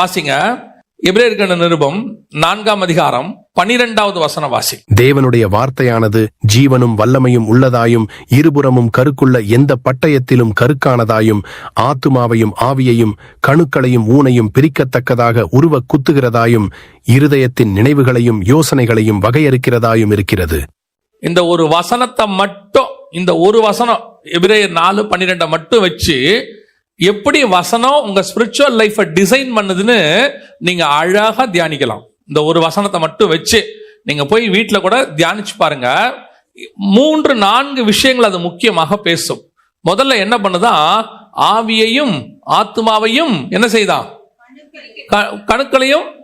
வாசிங்க. எபிரேயர்கண்ட நிருபம்? நான்காம் அதிகாரம் பனிரெண்டாவது வசனம் வாசி. தேவனுடைய வார்த்தையானது ஜீவனும் வல்லமையும் உள்ளதாயும் இருபுறமும் கருக்குள்ள எந்த பட்டயத்திலும் கருக்கானதாயும் ஆத்துமாவையும் ஆவியையும் கணுக்களையும் ஊனையும் பிரிக்கத்தக்கதாக உருவ குத்துகிறதாயும் இருதயத்தின் நினைவுகளையும் யோசனைகளையும் வகையறுக்கிறதாயும் இருக்கிறது. இந்த ஒரு வசனத்தை மட்டும் இந்த ஒரு வசனம் எபிரேயர் நாலு பன்னிரெண்டை மட்டும் வச்சு எப்படி வசனம் உங்க ஸ்பிரிச்சுவல் லைஃபை டிசைன் பண்ணுதுன்னு நீங்க அழகா தியானிக்கலாம். இந்த ஒரு வசனத்தை மட்டும் வச்சு நீங்க போய் வீட்டில் கூட தியானிச்சு பாருங்க. மூன்று நான்கு விஷயங்கள் அது முக்கியமாக பேசும். முதல்ல என்ன பண்ணுதான் ஆவியையும் ஆத்மாவையும் என்ன செய்தான் க- கணுக்களையும்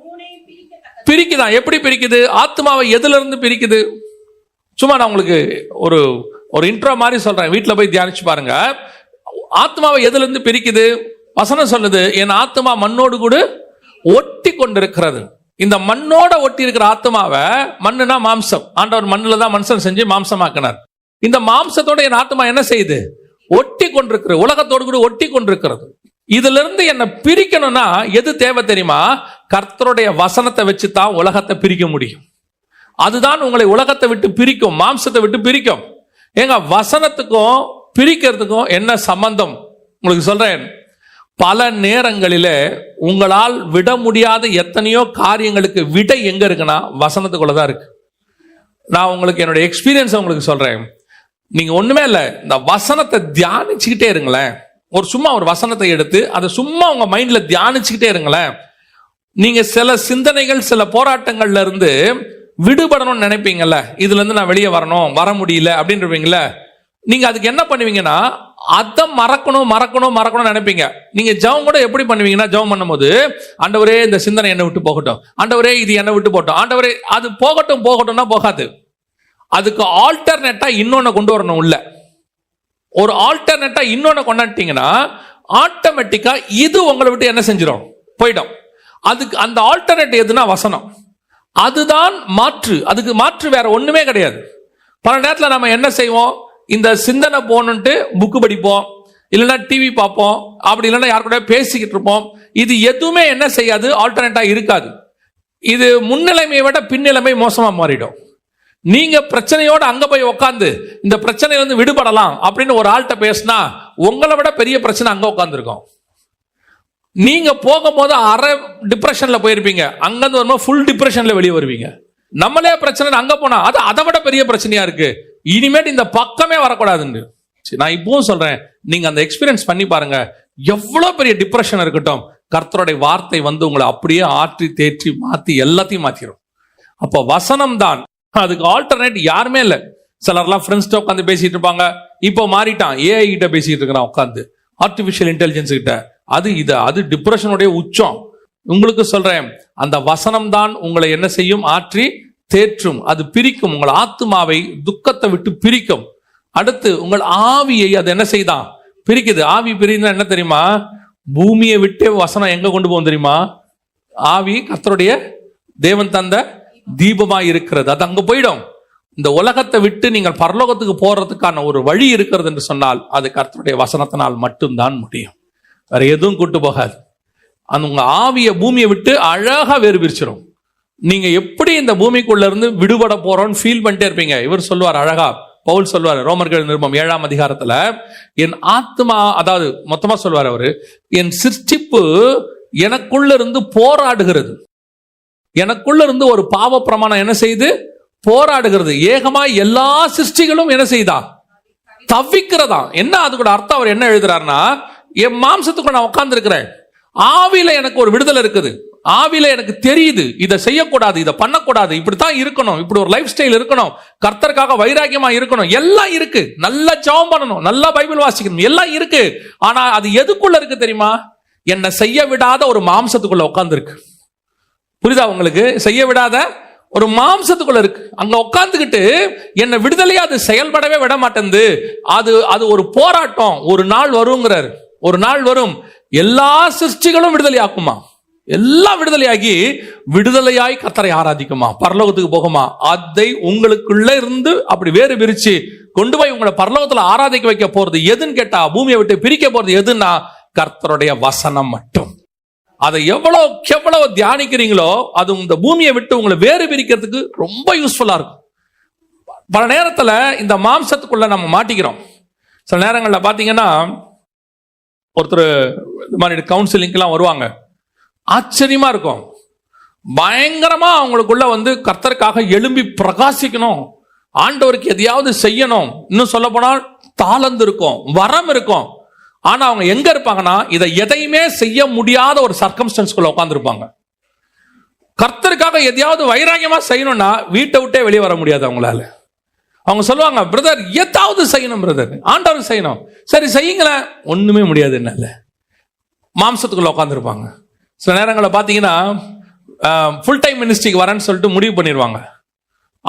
பிரிக்குதான் எப்படி பிரிக்குது? ஆத்மாவை எதுல இருந்து பிரிக்குது? சும்மா நான் உங்களுக்கு ஒரு ஒரு இன்ட்ரோ மாதிரி சொல்றேன். வீட்டில் போய் தியானிச்சு பாருங்க. ஆத்மாவை எதுலேருந்து பிரிக்குது? வசனம் சொல்லுது என் ஆத்மா மண்ணோடு கூட ஒட்டி கொண்டிருக்கிறது இந்த மண்ணோட ஒட்டி இருக்கிற ஆத்மாவை மண்ணுனா மாம்சம். ஆண்டவர் மண்ணில் தான் மனுஷன் செஞ்சு மாம்சமாக்கினார். இந்த மாம்சத்தோட என் ஆத்மா என்ன செய்யுது? ஒட்டி கொண்டிருக்கிறது உலகத்தோடு கூட ஒட்டி கொண்டிருக்கிறது இதுல இருந்து என்னை பிரிக்கணும்னா எது தேவை தெரியுமா? கர்த்தருடைய வசனத்தை வச்சு தான் உலகத்தை பிரிக்க முடியும். அதுதான் உங்களை உலகத்தை விட்டு பிரிக்கும் மாம்சத்தை விட்டு பிரிக்கும். ஏங்க வசனத்துக்கும் பிரிக்கிறதுக்கும் என்ன சம்பந்தம்? உங்களுக்கு சொல்றேன். பல நேரங்களில் உங்களால் விட முடியாத எத்தனையோ காரியங்களுக்கு விடை எங்க இருக்குன்னா வசனத்துக்குள்ள தான் இருக்கு. நான் உங்களுக்கு என்னுடைய எக்ஸ்பீரியன்ஸை உங்களுக்கு சொல்கிறேன் நீங்கள் ஒன்றுமே இல்லை இந்த வசனத்தை தியானிச்சுக்கிட்டே இருங்களேன். ஒரு சும்மா ஒரு வசனத்தை எடுத்து அதை சும்மா உங்கள் மைண்டில் தியானிச்சுக்கிட்டே இருங்களேன். நீங்கள் சில சிந்தனைகள் சில போராட்டங்கள்ல இருந்து விடுபடணும்னு நினைப்பீங்கல்ல. இதுலேருந்து நான் வெளியே வரணும் வர முடியல அப்படின்றவீங்கல்ல. நீங்க அதுக்கு என்ன பண்ணுவீங்கன்னா அதை மறக்கணும் மறக்கணும் மறக்கணும்னு நினைப்பீங்க. நீங்க ஜெபம் கூட எப்படி பண்ணுவீங்கன்னா ஜெபம் பண்ணும்போது ஆண்டவரே இந்த சிந்தனை என்னை விட்டு போகட்டும். ஆண்டவரே இது என்னை விட்டு போகட்டும். ஆண்டவரே அது போகட்டும் போகட்டும்னா போகாது. அதுக்கு ஆல்டர்னேட்டா இன்னொன்னு கொண்டு வரணும் உள்ள. ஒரு ஆல்டர்னேட்டா இன்னொன்னு கொண்டாட்டிங்கன்னா ஆட்டோமேட்டிக்கா இது உங்களை விட்டு என்ன செஞ்சிடும் போயிடும். அதுக்கு அந்த ஆல்டர்னேட் எதுனா வசனம். அதுதான் மாற்று. அதுக்கு மாற்று வேற ஒண்ணுமே கிடையாது. பல நேரத்தில் நம்ம என்ன செய்வோம்? இந்த சிந்தனை போகணுன்ட்டு புக்கு படிப்போம். இல்லைன்னா டிவி பார்ப்போம். அப்படி இல்லைன்னா யார் கூட பேசிக்கிட்டு இருப்போம். இது எதுவுமே என்ன செய்யாது ஆல்டர்னேட்டாக இருக்காது. இது முன்னிலைமையை விட பின்னிலைமை மோசமாக மாறிடும். நீங்க பிரச்சனையோட அங்க போய் உட்காந்து இந்த பிரச்சனையிலிருந்து விடுபடலாம் அப்படின்னு ஒரு ஆள்கிட்ட பேசினா உங்களை விட பெரிய பிரச்சனை அங்க உட்காந்துருக்கும் நீங்க போகும்போது அரை டிப்ரெஷன்ல போயிருப்பீங்க. அங்கிருந்து வரும்போது ஃபுல் டிப்ரெஷன்ல வெளியே வருவீங்க. நம்மளே பிரச்சனை அங்க போனா அது அதை விட பெரிய பிரச்சனையா இருக்கு. இனிமேட்டு இந்த பக்கமே வரக்கூடாதுன்னு சரி, நான் இப்பவும் சொல்றேன் நீங்க அந்த எக்ஸ்பீரியன்ஸ் பண்ணி பாருங்க. எவ்வளவு பெரிய டிப்ரெஷன் இருக்கட்டும் கர்த்தருடைய வார்த்தை வந்து உங்களை அப்படியே ஆற்றி தேற்றி மாத்தி எல்லாத்தையும் மாத்திரும். அப்போ வசனம் தான் அதுக்கு ஆல்டர்னேட் யாருமே இல்லை. சிலர்லாம் ஃப்ரெண்ட்ஸ்ட உட்காந்து பேசிட்டு இருப்பாங்க. இப்போ மாறிட்டான். ஏஐ கிட்ட பேசிட்டு இருக்கிறான் உட்காந்து ஆர்டிஃபிஷியல் இன்டெலிஜென்ஸ் கிட்ட. அது இது அது டிப்ரெஷனுடைய உச்சம். உங்களுக்கு சொல்றேன் அந்த வசனம் தான் உங்களை என்ன செய்யும்? ஆற்றி தேற்றும் அது பிரிக்கும். உங்கள் ஆத்மாவை துக்கத்தை விட்டு பிரிக்கும். அடுத்து உங்கள் ஆவியை அது என்ன செய்தான் பிரிக்குது. ஆவி பிரிந்தா என்ன தெரியுமா? பூமியை விட்டே வசனம் எங்க கொண்டு போகும் தெரியுமா? ஆவி கத்தருடைய தேவன் தந்த தீபமா இருக்கிறது. அது அங்க போயிடும். இந்த உலகத்தை விட்டு நீங்கள் பரலோகத்துக்கு போறதுக்கான ஒரு வழி இருக்கிறது என்று சொன்னால் அது கர்த்தருடைய வசனத்தினால் மட்டும்தான் முடியும். வேற எதுவும் கூட்டு போகாது. அந்த உங்க ஆவிய பூமியை விட்டு அழகா வேறு பிரிச்சிடும் நீங்க எப்படி இந்த பூமிக்குள்ள இருந்து விடுபட போறோம்னு ஃபீல் பண்ணிட்டே இருப்பீங்க. இவர் சொல்லுவார் அழகா பவுல் சொல்லுவார் ரோமர்கள் நிருபம் ஏழாம் அதிகாரத்துல என் ஆத்மா அதாவது மொத்தமா சொல்வார் அவரு என் சிருஷ்டிப்பு எனக்குள்ள இருந்து போராடுகிறது. எனக்குள்ள இருந்து ஒரு பாவ பிரமாணம் என்ன செய்து? போராடுகிறது. ஏகமா எல்லா சிருஷ்டிகளும் என்ன செய்தா? தவிக்கிறதா? என்ன அது கூட அர்த்தம் அவர் என்ன எழுதுறாருன்னா என் மாம்சத்துக்குள்ள நான் உட்கார்ந்து இருக்கிறேன் ஆவியில எனக்கு ஒரு விடுதலை இருக்குது. ஆவில எனக்கு தெரியுது இதை செய்யக்கூடாது இதை பண்ணக்கூடாது இப்படித்தான் இருக்கணும் இப்படி ஒரு லைஃப் ஸ்டைல் இருக்கணும் கர்த்தருக்காக வைராக்கியமா இருக்கணும் எல்லாம் இருக்கு. நல்லா ஜெபம் பண்ணணும் நல்லா பைபிள் வாசிக்கணும் எல்லாம் இருக்கு. ஆனா அது எதுக்குள்ள இருக்கு தெரியுமா? என்னை செய்ய விடாத ஒரு மாம்சத்துக்குள்ள உட்காந்துருக்கு புரிதா புரியுதா உங்களுக்கு? செய்ய விடாத ஒரு மாம்சத்துக்குள்ள இருக்கு. அங்க உட்காந்துக்கிட்டு என்ன விடுதலையா அது செயல்படவே விட மாட்டேங்குது அது அது ஒரு போராட்டம். ஒரு நாள் வருங்கிறார். ஒரு நாள் வரும். எல்லா சிருஷ்டிகளும் விடுதலை ஆக்குமா எல்லாம் விடுதலையாகி விடுதலையாய் கத்தரை ஆராதிக்குமா? பரலோகத்துக்கு போகுமா? அதை உங்களுக்குள்ள இருந்து அப்படி வேறு பிரிச்சு கொண்டு போய் உங்களை பரலோகத்துல ஆராதிக்க வைக்க போறது எதுன்னு கேட்டா பூமியை விட்டு பிரிக்க போறது எதுன்னா கர்த்தருடைய வசனம் மட்டும். அதை எவ்வளவு எவ்வளவு தியானிக்கிறீங்களோ அது இந்த பூமியை விட்டு உங்களை வேறு பிரிக்கிறதுக்கு ரொம்ப யூஸ்ஃபுல்லா இருக்கும். பல நேரத்துல இந்த மாம்சத்துக்குள்ள நம்ம மாட்டிக்கிறோம். சில நேரங்களில் பார்த்தீங்கன்னா ஒருத்தர் இந்த மாதிரி கவுன்சிலிங்க்கெல்லாம் வருவாங்க. ஆச்சரியமா இருக்கும். பயங்கரமா அவங்களுக்குள்ள வந்து கர்த்தருக்காக எழும்பி பிரகாசிக்கணும். ஆண்டவருக்கு எதையாவது செய்யணும். இன்னும் சொல்ல போனால் தாளந்து இருக்கும் வரம் இருக்கும். ஆனா அவங்க எங்க இருப்பாங்கன்னா இதை எதையுமே செய்ய முடியாத ஒரு சர்க்கம்ஸ்டன்ஸ்குள்ள உட்காந்துருப்பாங்க கர்த்தருக்காக எதையாவது வைராகியமா செய்யணும்னா வீட்டை விட்டே வெளியே வர முடியாது அவங்களால. அவங்க சொல்லுவாங்க பிரதர் ஏதாவது செய்யணும் பிரதர் ஆண்டவர் செய்யணும். சரி செய்யுங்களேன். ஒண்ணுமே முடியாது என்னால. மாம்சத்துக்குள்ள உட்காந்துருப்பாங்க சில நேரங்களில் பார்த்தீங்கன்னா ஃபுல் டைம் மினிஸ்ட்ரிக்கு வரேன்னு சொல்லிட்டு முடிவு பண்ணிடுவாங்க.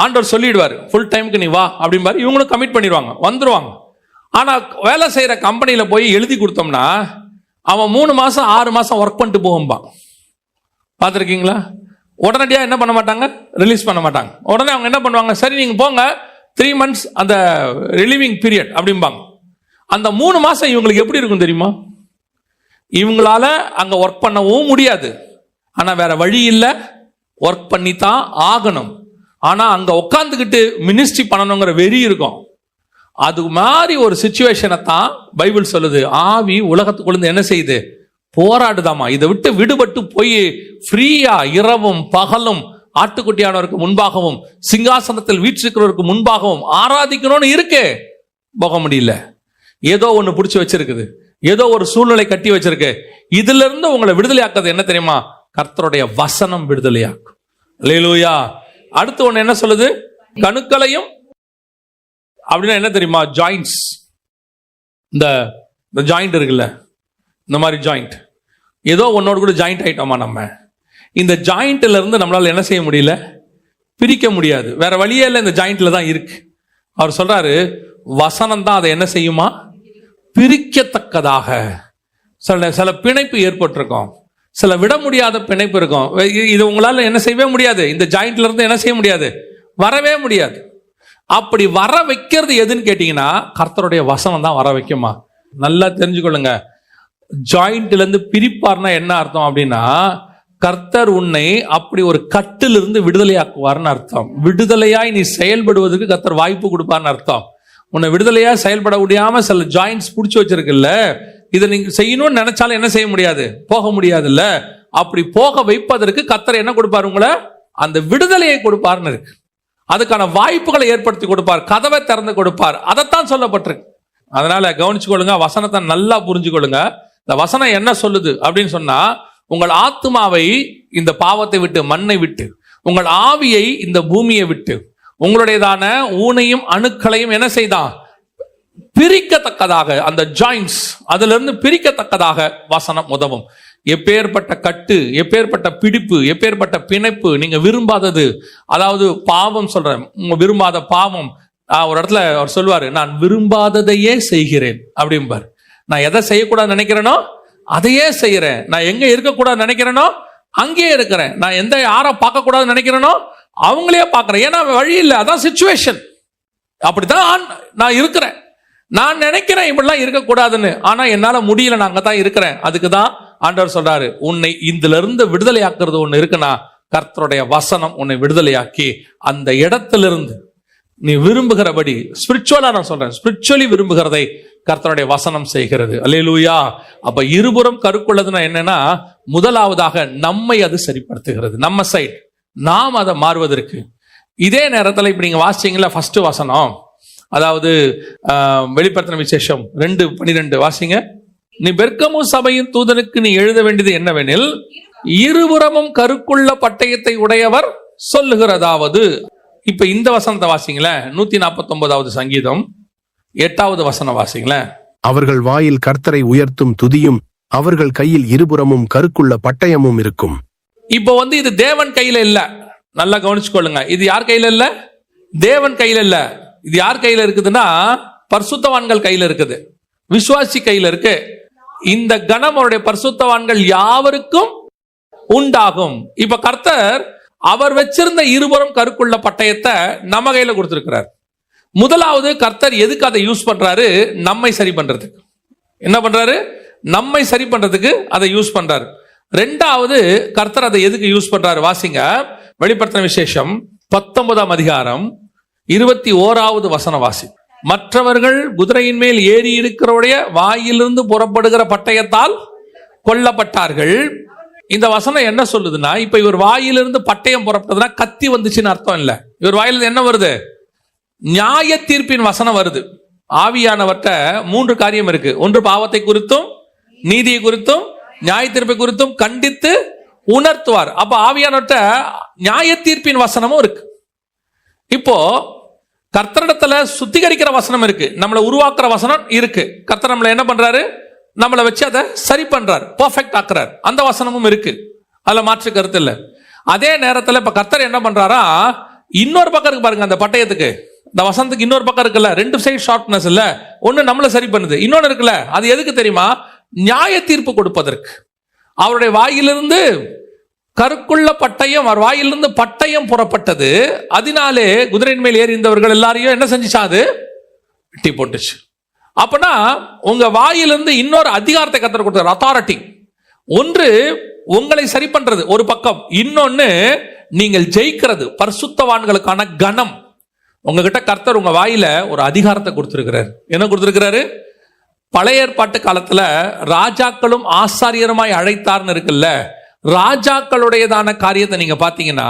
ஆண்டவர் சொல்லிடுவார் ஃபுல் டைமுக்கு நீ வா அப்படிம்பாரு. இவங்களும் கமிட் பண்ணிடுவாங்க வந்துடுவாங்க ஆனால் வேலை செய்கிற கம்பெனியில் போய் எழுதி கொடுத்தோம்னா அவன் மூணு மாதம் ஆறு மாதம் ஒர்க் பண்ணிட்டு போகும்பான். பார்த்துருக்கீங்களா? உடனடியாக என்ன பண்ண மாட்டாங்க? ரிலீஸ் பண்ண மாட்டாங்க. உடனே அவங்க என்ன பண்ணுவாங்க? சரி நீங்கள் போங்க. த்ரீ மந்த்ஸ் அந்த ரிலீவிங் பீரியட் அப்படிம்பாங்க. அந்த மூணு மாதம் இவங்களுக்கு எப்படி இருக்கும் தெரியுமா? இவங்களால அங்கே ஒர்க் பண்ணவும் முடியாது. ஆனால் வேற வழி இல்லை. ஒர்க் பண்ணி தான் ஆகணும். ஆனால் அங்கே உட்காந்துக்கிட்டு மினிஸ்ட்ரி பண்ணணுங்கிற வெறி இருக்கும். அது மாதிரி ஒரு சுச்சுவேஷனை தான் பைபிள் சொல்லுது. ஆவி உலகத்துக்குள்ள என்ன செய்யுது? போராடுதாமா. இதை விட்டு விடுபட்டு போய் ஃப்ரீயா இரவும் பகலும் ஆட்டுக்குட்டியானவருக்கு முன்பாகவும் சிங்காசனத்தில் வீற்றிருக்கிறவருக்கு முன்பாகவும் ஆராதிக்கணும்னு இருக்கு. போக முடியல. ஏதோ ஒன்று பிடிச்சி வச்சிருக்குது. ஏதோ ஒரு சூழ்நிலை கட்டி வச்சிருக்கு. இதுல இருந்து உங்களை விடுதலையாக்குறது என்ன தெரியுமா? கர்த்தருடைய வசனம் விடுதலையாக்கும். லேலூயா அடுத்து ஒன்று என்ன சொல்லுது? கணுக்களையும் அப்படின்னா என்ன தெரியுமா? ஜாயிண்ட்ஸ் இந்த இந்த ஜாயிண்ட் இருக்குல்ல? இந்த மாதிரி ஜாயிண்ட் ஏதோ ஒன்னோட கூட ஜாயிண்ட் ஆயிட்டோமா நம்ம? இந்த ஜாயிண்ட்ல இருந்து நம்மளால என்ன செய்ய முடியல? பிரிக்க முடியாது. வேற வழியே இல்லை இந்த ஜாயிண்ட்ல தான் இருக்கு. அவர் சொல்றாரு வசனம் தான் அதை என்ன செய்யுமா? பிரிக்கத்தக்கதாக. சில சில பிணைப்பு ஏற்பட்டிருக்கும். சில விட முடியாத பிணைப்பு இருக்கும். இது உங்களால் என்ன செய்யவே முடியாது. இந்த ஜாயிண்ட்ல இருந்து என்ன செய்ய முடியாது. வரவே முடியாது. அப்படி வர வைக்கிறது எதுன்னு கேட்டீங்கன்னா கர்த்தருடைய வசனம் தான் வர வைக்குமா? நல்லா தெரிஞ்சுக்கொள்ளுங்க. ஜாயிண்ட்லேருந்து பிரிப்பார்னா என்ன அர்த்தம் அப்படின்னா கர்த்தர் உன்னை அப்படி ஒரு கட்டிலிருந்து விடுதலையாக்குவார்னு அர்த்தம். விடுதலையாய் நீ செயல்படுவதற்கு கர்த்தர் வாய்ப்பு கொடுப்பார்னு அர்த்தம். உன்னை விடுதலையாக செயல்பட முடியாமல் சில ஜாயிண்ட்ஸ் பிடிச்சி வச்சிருக்குல்ல இதை நீங்கள் செய்யணும்னு நினைச்சாலும் என்ன செய்ய முடியாது? போக முடியாதுல்ல? அப்படி போக வைப்பதற்கு கத்தரை என்ன கொடுப்பார் உங்களை? அந்த விடுதலையை கொடுப்பார்னு இருக்கு. அதுக்கான வாய்ப்புகளை ஏற்படுத்தி கொடுப்பார். கதவை திறந்து கொடுப்பார். அதைத்தான் சொல்லப்பட்டிருக்கு. அதனால கவனிச்சுக்கொள்ளுங்க வசனத்தை நல்லா புரிஞ்சுக்கொள்ளுங்க. இந்த வசனம் என்ன சொல்லுது அப்படின்னு சொன்னா உங்கள் ஆத்மாவை இந்த பாவத்தை விட்டு மண்ணை விட்டு உங்கள் ஆவியை இந்த பூமியை விட்டு உங்களுடையதான ஊனையும் அணுக்களையும் என்ன செய்தான் பிரிக்கத்தக்கதாக அந்த ஜாயின்ஸ் அதுல இருந்து பிரிக்கத்தக்கதாக வசனம் உதவும். எப்பேற்பட்ட கட்டு எப்பேற்பட்ட பிடிப்பு எப்பேற்பட்ட பிணைப்பு நீங்க விரும்பாதது. அதாவது பாவம் சொல்றேன் உங்க விரும்பாத பாவம். ஒரு இடத்துல அவர் சொல்லுவாரு நான் விரும்பாததையே செய்கிறேன் அப்படிம்பார். நான் எதை செய்யக்கூடாது நினைக்கிறேனோ அதையே செய்யறேன் நான் எங்க இருக்கக்கூடாது நினைக்கிறேனோ அங்கேயே இருக்கிறேன். நான் எந்த யாரை பார்க்க கூடாது நினைக்கிறேனோ அவங்களே பார்க்குறேன். ஏன்னா வழி இல்லை. அதான் சுச்சுவேஷன் அப்படிதான் ஆண்- நான் இருக்கிறேன். நான் நினைக்கிறேன் இப்படிலாம் இருக்கக்கூடாதுன்னு. ஆனா என்னால முடியல. நான் அங்கதான் இருக்கிறேன். அதுக்கு தான் ஆண்டவர் சொல்றாரு உன்னை இதுல இருந்து விடுதலையாக்குறது ஒண்ணு இருக்குன்னா கர்த்தருடைய வசனம் உன்னை விடுதலையாக்கி அந்த இடத்திலிருந்து நீ விரும்புகிறபடி ஸ்பிரிச்சுவலா நான் சொல்றேன். ஸ்பிரிச்சுவலி விரும்புகிறதை கர்த்தருடைய வசனம் செய்கிறது. அல்லேலூயா அப்ப இருபுறம் கருக்குள்ளதுன்னா என்னன்னா முதலாவதாக நம்மை அது சரிப்படுத்துகிறது. நம்ம சைடு நாம் அதை மாறுவதற்கு. இதே நேரத்தில் இப்ப நீங்க வாசிச்சீங்களா ஃபஸ்ட்டு வசனம். அதாவது ஆஹ், வெளிப்படுத்தின விசேஷம் ரெண்டு பனிரெண்டு. வாசிங்க. நீ பெர்கமு சபையின் தூதனுக்கு நீ எழுத வேண்டியது என்னவெனில் இருபுறமும் கருக்குள்ள பட்டயத்தை உடையவர் சொல்லுகிறதாவது. இப்ப இந்த வசனத்தை வாசிங்களேன். நூத்தி நாற்பத்தி ஒன்பதாவது சங்கீதம். எட்டாவது வசனம் வாசிங்களேன். அவர்கள் வாயில் கர்த்தரை உயர்த்தும் துதியும் அவர்கள் கையில் இருபுறமும் கருக்குள்ள பட்டயமும் இருக்கும். இப்போ வந்து இது தேவன் கையில இல்ல. நல்லா கவனிச்சுக்கொள்ளுங்க. இது யார் கையில இல்ல? தேவன் கையில இல்ல. இது யார் கையில இருக்குதுன்னா பரிசுத்தவான்கள் கையில இருக்குது. விசுவாசி கையில இருக்கு. இந்த கணம் அவருடைய பரிசுத்தவான்கள் யாவருக்கும் உண்டாகும். இப்ப கர்த்தர் அவர் வச்சிருந்த இருபுறம் கருக்குள்ள பட்டயத்தை நம்ம கையில கொடுத்திருக்கிறார். முதலாவது கர்த்தர் எதுக்கு அதை யூஸ் பண்றாரு? நம்மை சரி பண்றதுக்கு. என்ன பண்றாரு? நம்மை சரி பண்றதுக்கு அதை யூஸ் பண்றாரு. ரெண்டாவது கர்த்தர் அதை எதுக்கு யூஸ் பண்றாரு? வாசிங்க. வெளிப்படுத்தின விசேஷம் பத்தொன்பதாம் அதிகாரம் இருபத்தி ஓராவது வசன வாசி. மற்றவர்கள் குதிரையின் மேல் ஏறி இருக்கிறவுடைய வாயிலிருந்து புறப்படுகிற பட்டயத்தால் கொல்லப்பட்டார்கள். இந்த வசனம் என்ன சொல்லுதுன்னா இப்ப இவர் வாயிலிருந்து பட்டயம் புறப்பட்டதுன்னா கத்தி வந்துச்சுன்னு அர்த்தம் இல்லை. இவர் வாயிலிருந்து என்ன வருது? நியாய தீர்ப்பின் வசனம் வருது. ஆவியானவர்கிட்ட மூன்று காரியம் இருக்கு. ஒன்று பாவத்தை குறித்தும் நீதியை குறித்தும் நியாய தீர்ப்பை குறித்தும் கண்டித்து உணர்த்துவார். அப்ப ஆவியானவர்கிட்ட நியாய தீர்ப்பின் வசனமும் இருக்கு. இப்போ கர்த்தரிடத்துல சுத்திகரிக்கிற வசனம் இருக்கு. நம்மளை உருவாக்குற வசனம் இருக்கு. கர்த்தர் நம்மளை என்ன பண்றாரு? நம்மளை வச்சு அதை சரி பண்றாரு. பர்ஃபெக்ட் ஆக்குறாரு. அந்த வசனமும் இருக்கு. அதுல மாற்று கருத்து இல்லை. அதே நேரத்தில் இப்ப கர்த்தர் என்ன பண்றாரா? இன்னொரு பக்கம் இருக்கு பாருங்க அந்த பட்டயத்துக்கு. இந்த வசனத்துக்கு இன்னொரு பக்கம் இருக்குல்ல. ரெண்டு சைடு ஷார்ப்னஸ் இல்ல. ஒன்னு நம்மள சரி பண்ணுது. இன்னொன்னு இருக்குல்ல. அது எதுக்கு தெரியுமா? நியாய தீர்ப்பு கொடுப்பதற்கு. அவருடைய வாயிலிருந்து கருக்குள்ள பட்டயம் அவர் வாயிலிருந்து பட்டயம் புறப்பட்டது. அதனாலே குதிரையின் மேல் ஏறி இருந்தவர்கள் எல்லாரையும் என்ன செஞ்சுச்சா அது? வெட்டி போட்டுச்சு. அப்பனா உங்க வாயிலிருந்து இன்னொரு அதிகாரத்தை கத்தர் கொடுத்தார் அத்தாரிட்டி ஒன்று உங்களை சரி பண்றது ஒரு பக்கம். இன்னொன்னு நீங்கள் ஜெயிக்கிறது பரிசுத்தவான்களுக்கான கணம். உங்ககிட்ட கர்த்தர் உங்க வாயில ஒரு அதிகாரத்தை கொடுத்திருக்கிறார். என்ன கொடுத்திருக்கிறாரு? பழைய ஏற்பாட்டு காலத்துல ராஜாக்களும் ஆசாரியருமாய் அழைத்தார்னு இருக்குல்ல ராஜாக்களுடையதான காரியத்தை நீங்க பாத்தீங்கன்னா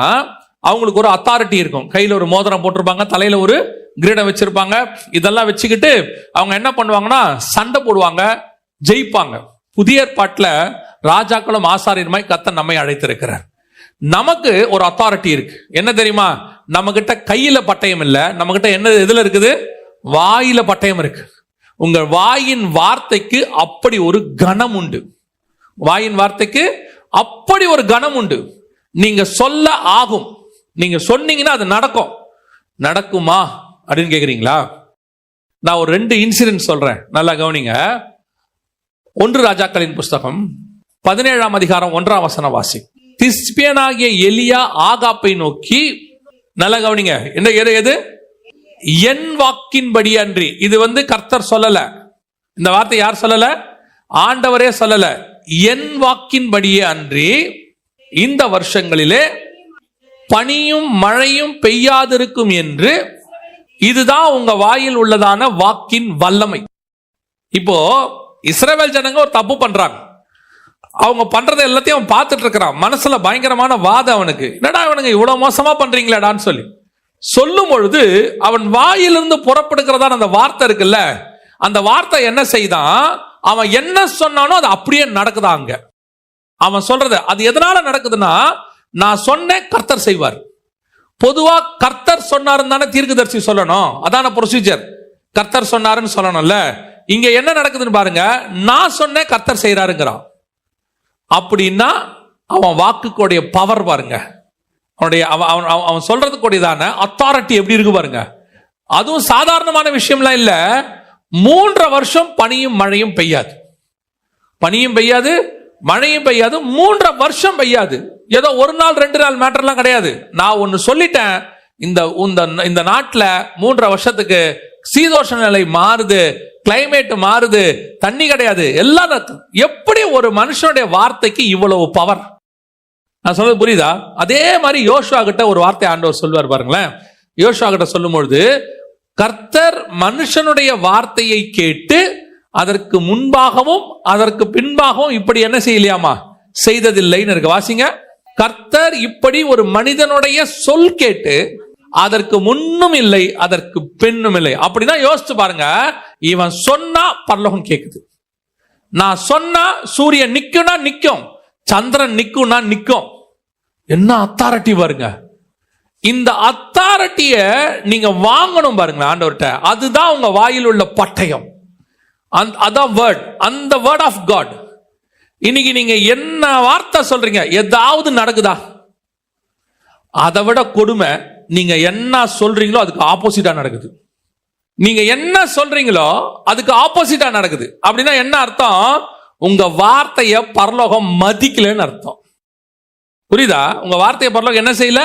அவங்களுக்கு ஒரு அத்தாரிட்டி இருக்கும். கையில ஒரு மோதிரம் போட்டிருப்பாங்க தலையில ஒரு கிரீடம் வச்சிருப்பாங்க. இதெல்லாம் வச்சுக்கிட்டு அவங்க என்ன பண்ணுவாங்கன்னா சண்டை போடுவாங்க ஜெயிப்பாங்க. புதிய ஏற்பாட்டில் ராஜாக்களும் ஆசாரியருமாய் கத்த நம்மை அழைத்திருக்கிறார். நமக்கு ஒரு அத்தாரிட்டி இருக்கு. என்ன தெரியுமா? நம்ம கிட்ட கையில பட்டயம் இல்லை. நம்ம கிட்ட என்ன இதுல இருக்குது? வாயில பட்டயம் இருக்கு. உங்கள் வாயின் வார்த்தைக்கு அப்படி ஒரு கணம் உண்டு. வாயின் வார்த்தைக்கு அப்படி ஒரு கணம் உண்டு. நீங்க சொல்ல ஆகும். நீங்க சொன்னீங்கன்னா அது நடக்கும். நடக்குமா? அப்படின்னு கேக்குறீங்களா? நான் ஒரு ரெண்டு இன்சிடென்ட் சொல்றேன். நல்லா கவனிங்க. ஒன்று ராஜாக்களின் புஸ்தகம். பதினேழாம் அதிகாரம் ஒன்றாம் வசன வாசி. திஸ்பியனாகிய எலியா ஆகாப்பை நோக்கி நல்லா கவனிங்க. என்ன எது எது? என் வாக்கின்படி அன்றி. இது வந்து கர்த்தர் சொல்லல. இந்த வார்த்தை யார் சொல்லல? ஆண்டவரே சொல்லல. என் வாக்கின்படியே அன்றி இந்த வருஷங்களிலே பனியும் மழையும் பெய்யாதிருக்கும் என்று இதுதான் உங்க வாயில் உள்ளதான வாக்கின் வல்லமை. இப்போ இஸ்ரேவேல் ஜனங்க ஒரு தப்பு பண்றாங்க. அவங்க பண்றதை எல்லாத்தையும் அவன் பார்த்துட்டு இருக்கிறான். மனசுல பயங்கரமான வாதம் அவனுக்கு. என்னடா அவனுங்க இவ்வளவு மோசமா பண்றீங்களாடான்னு சொல்லி. சொல்லும் பொழுது அவன் வாயிலிருந்து புறப்படுகிறதான அந்த வார்த்தை இருக்குல்ல அந்த வார்த்தை என்ன செய்தான்? அவன் என்ன சொன்னானோ அது அப்படியே நடக்குதா அங்க? அவன் சொல்றது அது எதனால நடக்குதுன்னா நான் சொன்னேன் கர்த்தர் செய்வார். பொதுவா கர்த்தர் சொன்னாருன்னு தானே தீர்க்கதரிசி சொல்லணும். அதான ப்ரொசீஜர் கர்த்தர் சொன்னாருன்னு சொல்லணும்ல. இங்க என்ன நடக்குதுன்னு பாருங்க நான் சொன்னேன் கர்த்தர் செய்யறாருங்கிறான் அப்படின்னா அவன் வாக்குக்குடைய பவர் பாருங்க. அவனுடைய அவன் அவன் அவன் அவன் சொல்றதுக்குடையதான அத்தாரிட்டி எப்படி இருக்கு பாருங்க. அதுவும் சாதாரணமான விஷயம்லாம் இல்லை. மூன்றரை வருஷம் பனியும் மழையும் பெய்யாது. பனியும் பெய்யாது மழையும் பெய்யாது மூன்றரை வருஷம் பெய்யாது. ஏதோ ஒரு நாள் ரெண்டு நாள் மேட்டர்லாம் கிடையாது. நான் ஒன்று சொல்லிட்டேன் இந்த இந்த இந்த நாட்டில் மூன்றரை வருஷத்துக்கு சீதோஷ நிலை மாறுது கிளைமேட் மாறுது தண்ணி கிடையாது. எல்லாம் எப்படி ஒரு மனுஷனுடைய வார்த்தைக்கு இவ்வளவு பவர் நான் சொல்றது புரியுதா? அதே மாதிரி யோசுவா கிட்ட ஒரு வார்த்தை ஆண்டவர் சொல்லுவார் பாருங்களேன். யோசுவா கிட்ட சொல்லும் பொழுது கர்த்தர் மனுஷனுடைய வார்த்தையை கேட்டு அதற்கு முன்பாகவும் அதற்கு பின்பாகவும் இப்படி என்ன செய்யலையாமா? செய்ததில்லைன்னு இருக்கு. வாசிங்க. கர்த்தர் இப்படி ஒரு மனிதனுடைய சொல் கேட்டு அதற்கு முன்னும் இல்லை அதற்கு பின்னும் இல்லை. அப்படின்னா யோசிச்சு பாருங்க. இவன் சொன்னா பரலோகம் கேக்குது. நான் சொன்னா சூரியன் நிக்கும்னா நிக்கும். சந்திரன் நிற்கும்னா நிற்கும் என்ன அத்தாரிட்டி பாருங்க. இந்த அத்தாரிட்டிய நீங்க வாங்கணும் பாருங்க ஆண்டவர்கிட்ட. அதுதான் உங்க வாயில் உள்ள பட்டயம். அந்த- அதான் வேர்ட் அந்த வேர்ட் ஆஃப் காட் இன்னைக்கு நீங்க என்ன வார்த்தை சொல்றீங்க? ஏதாவது நடக்குதா? அதை விட கொடுமை நீங்க என்ன சொல்றீங்களோ அதுக்கு ஆப்போசிட்டா நடக்குது. நீங்க என்ன சொல்றீங்களோ அதுக்கு ஆப்போசிட்டா நடக்குது. அப்படின்னா என்ன அர்த்தம்? உங்க வார்த்தைய பரலோகம் மதிக்கலன்னு அர்த்தம். புரியுதா? உங்க வார்த்தையை பரலோகம் என்ன செய்யல?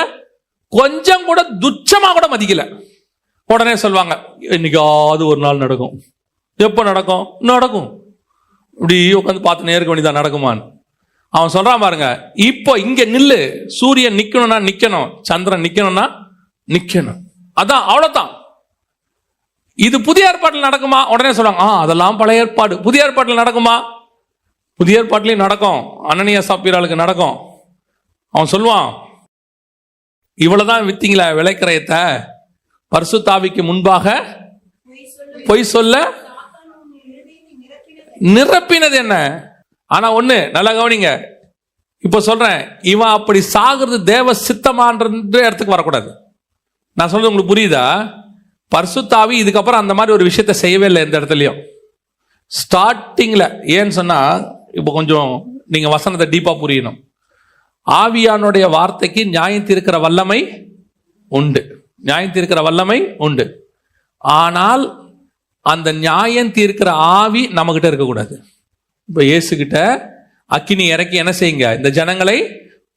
கொஞ்சம் கூட துச்சமா கூட மதிக்கல. உடனே சொல்லுவாங்க இன்னைக்காவது ஒரு நாள் நடக்கும். எப்போ நடக்கும்? நடக்கும். இப்படி உட்காந்து பார்த்துனே இருக்க வேண்டியதான் நடக்குமான்னு. அவன் சொல்றான் பாருங்க இப்போ இங்க நில்லு. சூரியன் நிக்கணும்னா நிக்கணும். சந்திரன் நிக்கணும்னா நிக்கணும். அதான் அவ்வளவுதான். இது புதிய ஏற்பாட்டில் நடக்குமா? உடனே சொல்லுவாங்க ஆ அதெல்லாம் பழைய ஏற்பாடு. புதிய ஏற்பாட்டில் நடக்குமா? புதிய ஏற்பாட்டிலையும் நடக்கும். அனனியா சாப்பிராளுக்கு நடக்கும். அவன் சொல்லுவான் இவ்வளவுதான் வித்தீங்களா விளைக்கரையத்தை. பரிசுத்தாவிக்கு முன்பாக பொய் சொல்ல நிரப்பினது என்ன? ஆனா ஒண்ணு நல்லா கவனிங்க. இப்ப சொல்றேன் இவன் அப்படி சாகிறது தேவ சித்தமான்ற இடத்துக்கு வரக்கூடாது. நான் சொல்றது உங்களுக்கு புரியுதா? பர்சுத்தாவி இதுக்கப்புறம் அந்த மாதிரி ஒரு விஷயத்த செய்யவே இல்லை எந்த இடத்துலையும். ஸ்டார்டிங்ல ஏன்னு சொன்னா இப்போ கொஞ்சம் நீங்கள் வசனத்தை டீப்பாக புரியணும். ஆவியானுடைய வார்த்தைக்கு நியாயம் தீர்க்கிற வல்லமை உண்டு. நியாயம் தீர்க்கிற வல்லமை உண்டு. ஆனால் அந்த நியாயம் தீர்க்கிற ஆவி நம்மகிட்ட இருக்கக்கூடாது. இப்போ இயேசுகிட்ட அக்கினி இறக்கி என்ன செய்யுங்க? இந்த ஜனங்களை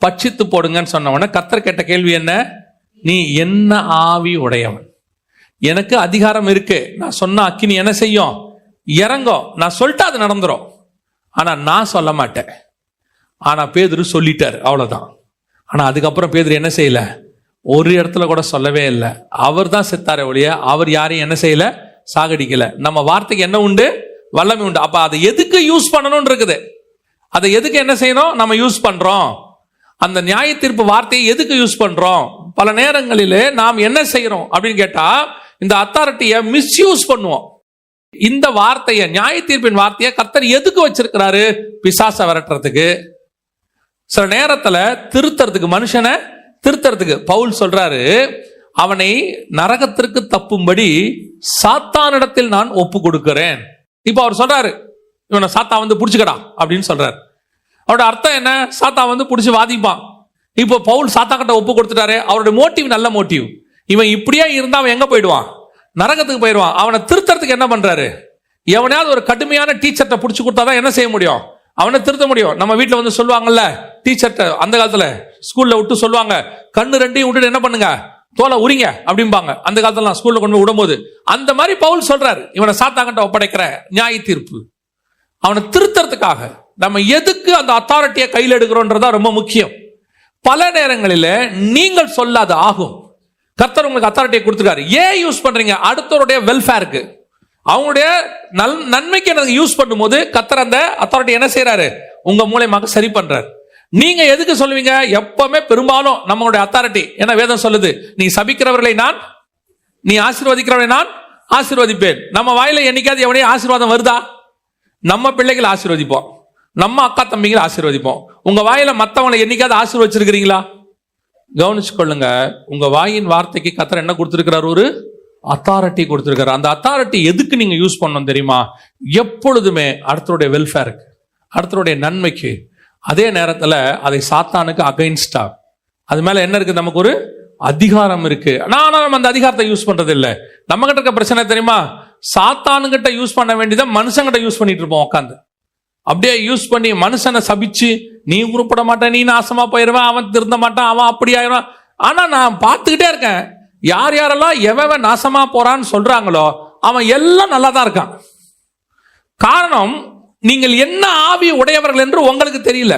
பட்சித்து போடுங்கன்னு சொன்ன கத்தர் கேட்ட கேள்வி என்ன? நீ என்ன ஆவி உடையவன்? எனக்கு அதிகாரம் இருக்கு. நான் சொன்ன அக்கினி என்ன செய்யும்? இறங்கும். நான் சொல்லிட்டு அது நடந்துரும். ஆனால் நான் சொல்ல மாட்டேன். ஆனால் பேதுரு சொல்லிட்டார் அவ்வளோதான் ஆனால் அதுக்கப்புறம் பேதுரு என்ன செய்யலை? ஒரு இடத்துல கூட சொல்லவே இல்லை. அவர் தான் செத்தாரே ஒழிய அவர் யாரையும் என்ன செய்யல? சாகடிக்கல. நம்ம வார்த்தைக்கு என்ன உண்டு? வல்லமை உண்டு. அப்போ அதை எதுக்கு யூஸ் பண்ணணும்னு இருக்குது? அதை எதுக்கு என்ன செய்யணும்? நம்ம யூஸ் பண்ணுறோம் அந்த நியாய தீர்ப்பு வார்த்தையை எதுக்கு யூஸ் பண்ணுறோம் பல நேரங்களிலே நாம் என்ன செய்கிறோம் அப்படின்னு கேட்டால் இந்த அத்தாரிட்டியை மிஸ்யூஸ் பண்ணுவோம். இந்த வார்த்தையை நியாய தீர்ப்பின் வார்த்தையை கர்த்தர் எதுக்கு வச்சிருக்கிறாரு? பிசாச விரட்டுறதுக்கு. சில நேரத்துல திருத்தறதுக்கு மனுஷனை திருத்தறதுக்கு பவுல் சொல்றாரு அவனை நரகத்திற்கு தப்பும்படி சாத்தானிடத்தில் நான் ஒப்பு கொடுக்கிறேன் இப்போ அவர் சொல்றாரு இவனை சாத்தா வந்து பிடிச்சிக்கடா அப்படின்னு சொல்றாரு. அவரோட அர்த்தம் என்ன? சாத்தா வந்து பிடிச்சி வாதிப்பான். இப்போ பவுல் சாத்தா கிட்ட ஒப்பு கொடுத்துட்டாரு அவருடைய மோட்டிவ் நல்ல மோட்டிவ். இவன் இப்படியே இருந்தா அவன் எங்க போயிடுவான்? நரகத்துக்கு போயிடுவான் அவனை திருத்தறதுக்கு என்ன பண்றாரு? எவனையாவது ஒரு கடுமையான டீச்சர்ட்ட பிடிச்சி கொடுத்தா தான் என்ன செய்ய முடியும்? அவனை திருத்த முடியும். நம்ம வீட்டில் வந்து சொல்லுவாங்கல்ல டீச்சர்ட்ட அந்த காலத்தில் ஸ்கூலில் விட்டு சொல்லுவாங்க கண்ணு ரெண்டையும் விட்டுட்டு என்ன பண்ணுங்க? தோலை உரிங்க அப்படிம்பாங்க. அந்த காலத்தில் நான் ஸ்கூலில் கொண்டு விடும்போது அந்த மாதிரி பவுல் சொல்றாரு. இவனை சாத்தாங்கிட்ட ஒப்படைக்கிற நியாய தீர்ப்பு. அவனை திருத்தறதுக்காக நம்ம எதுக்கு அந்த அத்தாரிட்டியை கையில் எடுக்கிறோன்றதா ரொம்ப முக்கியம். பல நேரங்களில் நீங்கள் சொல்லாத ஆகும். கர்த்தர் உங்களுக்கு அத்தாரிட்டியை கொடுத்துருக்காரு. ஏன் யூஸ் பண்றீங்க? அடுத்தவருடைய வெல்ஃபேருக்கு அவங்களுடைய நல் நன்மைக்கு எனக்கு யூஸ் பண்ணும்போது கத்தர் அந்த அத்தாரிட்டி என்ன செய்யறாரு உங்க மூலயமாக சரி பண்றாரு. நீங்க எதுக்கு சொல்லுவீங்க? எப்பவுமே பெரும்பாலும் நம்மளுடைய அத்தாரிட்டி என்ன வேதம் சொல்லுது நீ சபிக்கிறவர்களை நான் நீ ஆசீர்வதிக்கிறவர்களை நான் ஆசீர்வதிப்பேன். நம்ம வாயில என்னைக்காவது எவனையும் ஆசீர்வாதம் வருதா? நம்ம பிள்ளைகளை ஆசீர்வதிப்போம். நம்ம அக்கா தம்பிகளை ஆசீர்வதிப்போம். உங்க வாயில மத்தவங்களை என்னைக்காவது ஆசீர்வச்சிருக்கிறீங்களா? கவனிச்சு கொள்ளுங்க உங்க வாயின் வார்த்தைக்கு கத்தர் என்ன கொடுத்துருக்கிறார் ஒரு? அத்தாரிட்டி கொடுத்துருக்காரு அந்த அத்தாரிட்டி எதுக்கு நீங்க யூஸ் பண்ணணும் தெரியுமா? எப்பொழுதுமே அடுத்தருடைய வெல்ஃபேருக்கு அடுத்தருடைய நன்மைக்கு அதே நேரத்தில் அதை சாத்தானுக்கு அகைன்ஸ்டா அது மேல என்ன இருக்கு? நமக்கு ஒரு அதிகாரம் இருக்கு. ஆனால் நம்ம அந்த அதிகாரத்தை யூஸ் பண்றது இல்லை நம்ம கிட்ட இருக்க பிரச்சனை தெரியுமா? சாத்தானுங்கிட்ட யூஸ் பண்ண வேண்டியதை மனுஷங்கிட்ட யூஸ் பண்ணிட்டு இருப்போம் உட்காந்து அப்படியே யூஸ் பண்ணி மனுஷனை சபிச்சு நீ உருப்பட மாட்டேன் நீ நாசமா போயிடுவேன் அவன் திருந்த மாட்டான் அவன் அப்படி ஆயிடுவான். ஆனா நான் பார்த்துக்கிட்டே இருக்கேன். யார் யாரெல்லாம் எவன் நாசமா போறான்னு சொல்றாங்களோ அவன் எல்லாம் நல்லா தான் இருக்கான். காரணம் நீங்கள் என்ன ஆவி உடையவர்கள் என்று உங்களுக்கு தெரியல.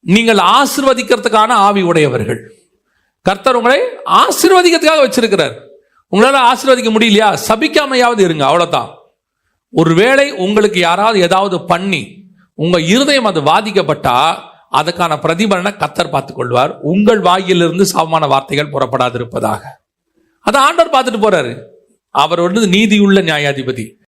நீங்கள் ஆசிர்வதிக்கிறதுக்கான ஆவி உடையவர்கள். கர்த்தர் உங்களை ஆசிர்வதிக்கிறதுக்காக வச்சிருக்கிறார். உங்களால ஆசீர்வதிக்க முடியலையா? சபிக்காமையாவது இருங்க அவ்வளவுதான். ஒருவேளை உங்களுக்கு யாராவது ஏதாவது பண்ணி உங்க இருதயம் அது பாதிக்கப்பட்டா அதுக்கான பிரதிபலனை கத்தர் பார்த்துக் கொள்வார். உங்கள் வாயிலிருந்து சமமான வார்த்தைகள் புறப்படாதிருப்பதாக. அதை ஆண்டவர் பார்த்துட்டு போறாரு. அவர் வந்து நீதியுள்ள நியாயாதிபதி.